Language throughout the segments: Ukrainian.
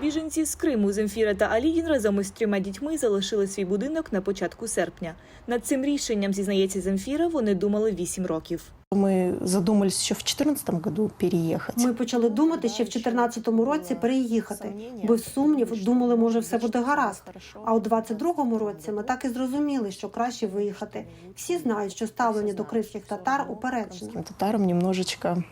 Біженці з Криму Земфіра та Аліїн разом із трьома дітьми залишили свій будинок на початку серпня. Над цим рішенням, зізнається Земфіра, вони думали вісім років. Мы задумались еще в 2014 году переехать. Ми почали думати ще в 2014 році переїхати. Без сумнів думали, може, все буде гаразд. А у 22-му році ми так і зрозуміли, що краще виїхати. Всі знають, що ставлення до кримських татар упереджене. Татарам немножечко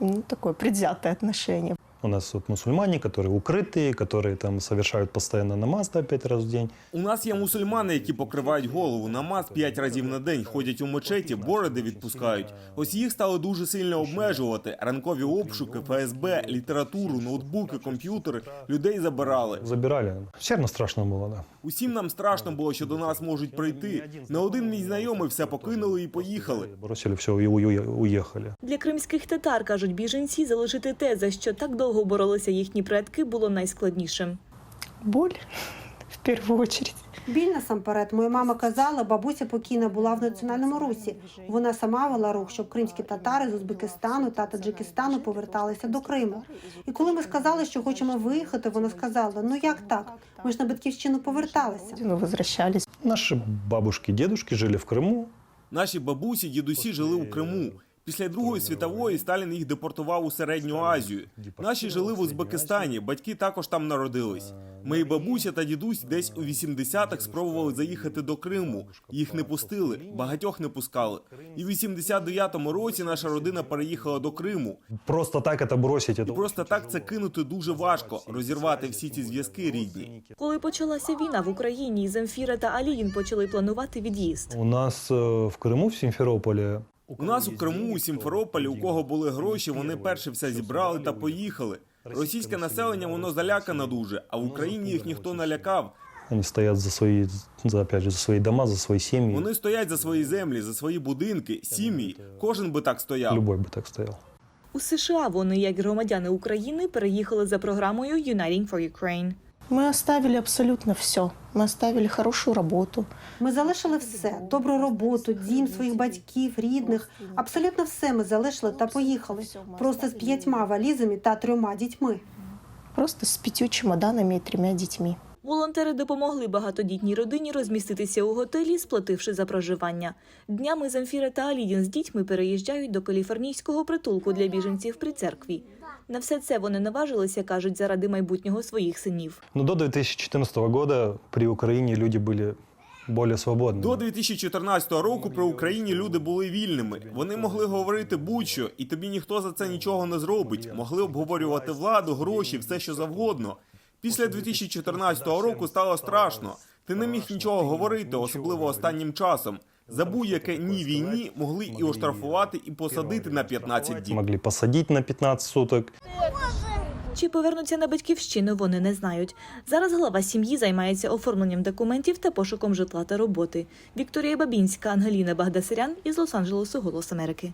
ну, такое предвзятое отношение. У нас тут мусульмане, которые укрытые, которые там совершают постоянно намаз да, пять раз в день. У нас є мусульмани, які покривають голову намаз п'ять разів на день, ходять у мечеті, бороди відпускають. Ось їх стали дуже сильно обмежувати. Ранкові обшуки, ФСБ, літературу, ноутбуки, комп'ютери людей забирали. Забирали. Все равно страшно было, да. Усім нам страшно було, що до нас можуть прийти. Не один мій знайомий все покинули і поїхали. Бросили все и у- уехали. Для кримських татар, кажуть біженці, залишити те, за що так довго боролися їхні предки, було найскладнішим. Боль в первую очередь. Біль насамперед. Моя мама казала, бабуся покійна була в національному русі. Вона сама вела рух, щоб кримські татари з Узбекистану та Таджикистану поверталися до Криму. І коли ми сказали, що хочемо виїхати, вона сказала: ну як так? Ми ж на батьківщину поверталися. Ну, возвращались. Наши бабушки и жили в Крыму. Наші бабусі, дідусі жили у Криму. Після Другої світової Сталін їх депортував у середню Азію. Наші жили в Узбекистані, батьки також там народились. Мої бабуся та дідусь десь у 80-х спробували заїхати до Криму. Їх не пустили, багатьох не пускали. І в 89-му році наша родина переїхала до Криму. Просто так это бросить, І это просто так це кинути дуже важко, розірвати всі ці зв'язки рідні. Коли почалася війна в Україні, Земфіра та Аліїн почали планувати від'їзд. У нас э, в Крыму, в Симферополе, у нас у Криму, у Сімферополі, у кого були гроші, вони перші все зібрали та поїхали. Російське населення воно залякане дуже, а в Україні їх ніхто не лякав. они стоят за свои, за, опять же, за свои дома, за свои семьи. Вони стоять за свої землі, за свої будинки, сім'ї. Кожен би так стояв. Любой бы так стоял. У США вони, як громадяни України, переїхали за програмою Uniting for Ukraine. Мы оставили абсолютно все. Мы оставили хорошую работу. Ми залишили все: добру роботу, дім своїх батьків, рідних. Абсолютно все ми залишили та поїхали. Просто з п'ятьма валізами та трьома дітьми. Просто с пятью чемоданами и тремя детьми. Волонтери допомогли багатодітній родині розміститися у готелі, сплативши за проживання. Днями Замфіра та Алідін з дітьми переїжджають до каліфорнійського притулку для біженців при церкві. На все це вони наважилися, кажуть, заради майбутнього своїх синів. Но до 2014 года при Украине люди были более свободны. До 2014 року при Україні люди були вільними. Вони могли говорити будь-що, і тобі ніхто за це нічого не зробить. Могли обговорювати владу, гроші, все що завгодно. Після 2014 року стало страшно. Ти не міг нічого говорити, особливо останнім часом. За будь-яке ні війні могли і оштрафувати, і посадити на 15 діб. Могли посадити на 15 суток. Чи повернуться на батьківщину, вони не знають. Зараз глава сім'ї займається оформленням документів та пошуком житла та роботи. Вікторія Бабінська, Ангеліна Багдасарян із Лос-Анджелесу, Голос Америки.